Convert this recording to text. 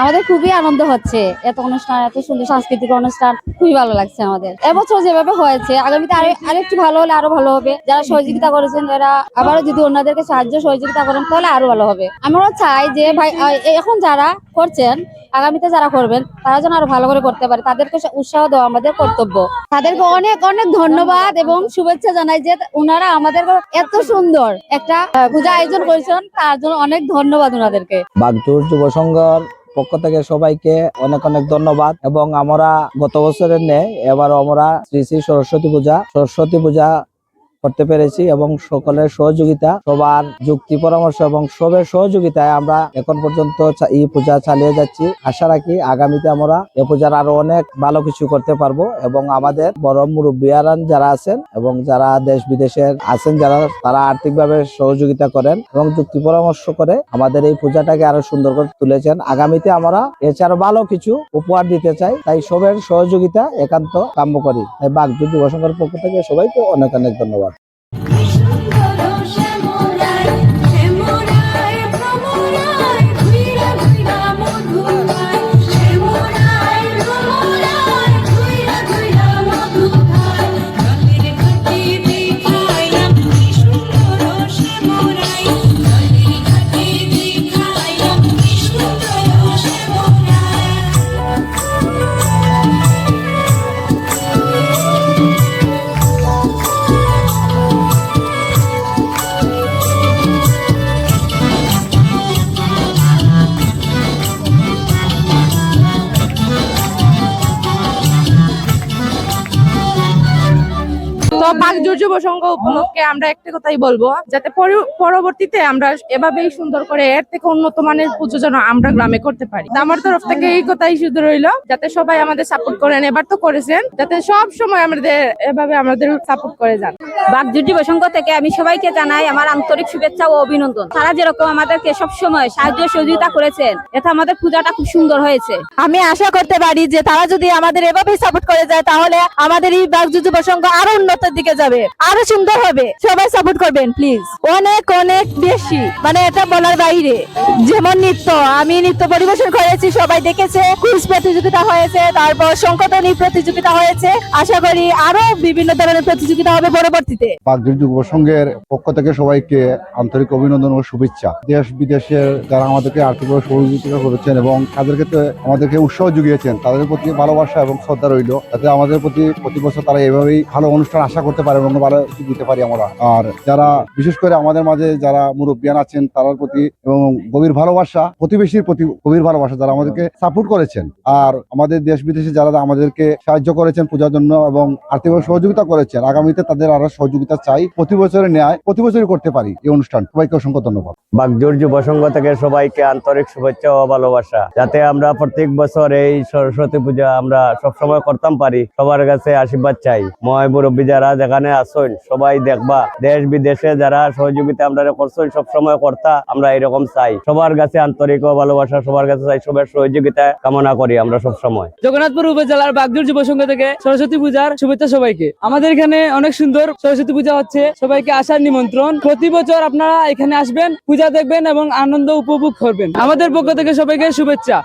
আমাদের খুবই আনন্দ হচ্ছে। এত অনুষ্ঠান, এত সুন্দর সাংস্কৃতিক অনুষ্ঠান, খুবই ভালো লাগছে আমাদের। এবছর যেভাবে হয়েছে, আগামীতে আরও, আরেকটু ভালো হলে আরও ভালো হবে। যারা সহযোগিতা করেছেন, এরা আবারও যদি অন্যদেরকে সাহায্য, সহযোগিতা করেন, তাহলে আরও ভালো হবে। আমরা চাই যে ভাই এখন যারা করছেন, আগামীতে যারা করবেন, তারা যেন আরও ভালো করে করতে পারে। তাদেরকে উৎসাহ দেওয়া আমাদের কর্তব্য। তাদেরকে অনেক অনেক ধন্যবাদ এবং শুভেচ্ছা জানাই যে ওনারা আমাদের এত সুন্দর একটা পূজা আয়োজন করেছেন, তার জন্য অনেক ধন্যবাদ ওনাদেরকে বাগদুর যুব সংঘর পক্ষ থেকে সবাইকে অনেক অনেক ধন্যবাদ। এবং আমরা গত বছরের নেই এবার আমরা শ্রী শ্রী সরস্বতী পূজা সরস্বতী পূজা করতে পেরেছি এবং সকলের সহযোগিতা, সবার যুক্তি পরামর্শ এবং সবের সহযোগিতায় আমরা এখন পর্যন্ত এই পূজা চালিয়ে যাচ্ছি। আশা রাখি আগামীতে আমরা এ পূজার আরও অনেক ভালো কিছু করতে পারব এবং আমাদের বড় মুরব্বিয়ারান যারা আছেন এবং যারা দেশ বিদেশের আছেন যারা, তারা আর্থিকভাবে সহযোগিতা করেন এবং যুক্তি পরামর্শ করে আমাদের এই পূজাটাকে আরও সুন্দর করে তুলেছেন। আগামীতে আমরা এছাড়া ভালো কিছু উপহার দিতে চাই, তাই সবের সহযোগিতা একান্ত কাম্য করি। তাই বাগজু যুব সংঘের পক্ষ থেকে সবাইকে অনেক অনেক ধন্যবাদ। যুব সংঘ উপলক্ষে আমরা একটা কথাই বলব যাতে পরবর্তীতে আমরা এভাবেই সুন্দর করে এর থেকে উন্নত মানের পুজো যেন আমরা গ্রামে করতে পারি। আমার তরফ থেকে এই কথাই শুধু রইল যাতে সবাই আমাদের সাপোর্ট করেন। এবার তো করেছেন যাতে সব সময় আমাদের এভাবে আমাদের সাপোর্ট করে যান। সংঘ থেকে আমি সবাইকে জানাই আমার আন্তরিক শুভেচ্ছা ও অভিনন্দন। তারা যেরকম আমাদেরকে সব সময় সাহায্য সহযোগিতা করেছেন এতে আমাদের পূজাটা খুব সুন্দর হয়েছে। আমি আশা করতে পারি যে তারা যদি আমাদের এভাবেই সাপোর্ট করে যায় তাহলে আমাদের এই বাগজু যুব সংঘ আরও উন্নতির দিকে যাবে। আরও সুন্দর হবে। সবাই সাপোর্ট করবেন প্লিজ অনেক অনেক বেশি। মানে এটা বলার বাইরে। যেমন নৃত্য, আমি নৃত্য পরিবেশন করেছি, সবাই দেখেছে। কুইজ প্রতিযোগিতা হয়েছে, তারপর সংকটনী প্রতিযোগিতা হয়েছে। আশা করি আরও বিভিন্ন ধরনের প্রতিযোগিতা হবে পরবর্তীতে। বাগদুর যুব পক্ষ থেকে সবাইকে আন্তরিক অভিনন্দন ও শুভেচ্ছা। দেশ বিদেশের যারা আমাদেরকে আর্থিকভাবে সহযোগিতা করেছেন এবং তাদের ক্ষেত্রে আমাদেরকে উৎসাহ জুগিয়েছেন তাদের প্রতি ভালোবাসা এবং শ্রদ্ধা রইল। যাতে আমাদের প্রতি প্রতি বছর তারা এভাবেই ভালো অনুষ্ঠান আশা করতে পারে এবং ভালো দিতে পারি আমরা। আর যারা, বিশেষ করে আমাদের মাঝে যারা মুরব্বিয়ান আছেন তার প্রতি এবং গভীর ভালোবাসা, প্রতিবেশীর প্রতি গভীর ভালোবাসা, যারা আমাদেরকে সাপোর্ট করেছেন। আর আমাদের দেশ বিদেশে যারা আমাদেরকে সাহায্য করেছেন পূজার জন্য এবং আর্থিকভাবে সহযোগিতা করেছেন, আগামীতে তাদের আরও সহযোগিতা চাই। প্রতি বছরের ন্যায় প্রতি বছরই করতে পারি এই অনুষ্ঠান। সবাইকে অসংখ্য ধন্যবাদ। বাগজোর যুব সংঘ থেকে সবাইকে আন্তরিক শুভেচ্ছা ও ভালোবাসা। যাতে আমরা প্রত্যেক বছর এই সরস্বতী পূজা আমরা সবসময় করতাম পারি, সবার কাছে আশীর্বাদ চাই। ময় মুরব্বী যারা যেখানে আসুন সবাই দেখবা, দেশ বিদেশে যারা সহযোগিতা আমরা করছেন সবসময় কর্তা আমরা এরকম চাই। সবার কাছে আন্তরিক ভালোবাসা, সবার কাছে চাই, সবার সহযোগিতা কামনা করি আমরা সবসময় জগন্নাথপুর উপজেলার বাগদুর যুব সংঘ থেকে সরস্বতী পূজার শুভেচ্ছা সবাইকে। আমাদের এখানে অনেক সুন্দর সরস্বতী পূজা হচ্ছে। সবাইকে আসার নিমন্ত্রণ। প্রতি বছর আপনারা এখানে আসবেন, পূজা দেখবেন এবং আনন্দ উপভোগ করবেন। আমাদের পক্ষ থেকে সবাইকে শুভেচ্ছা।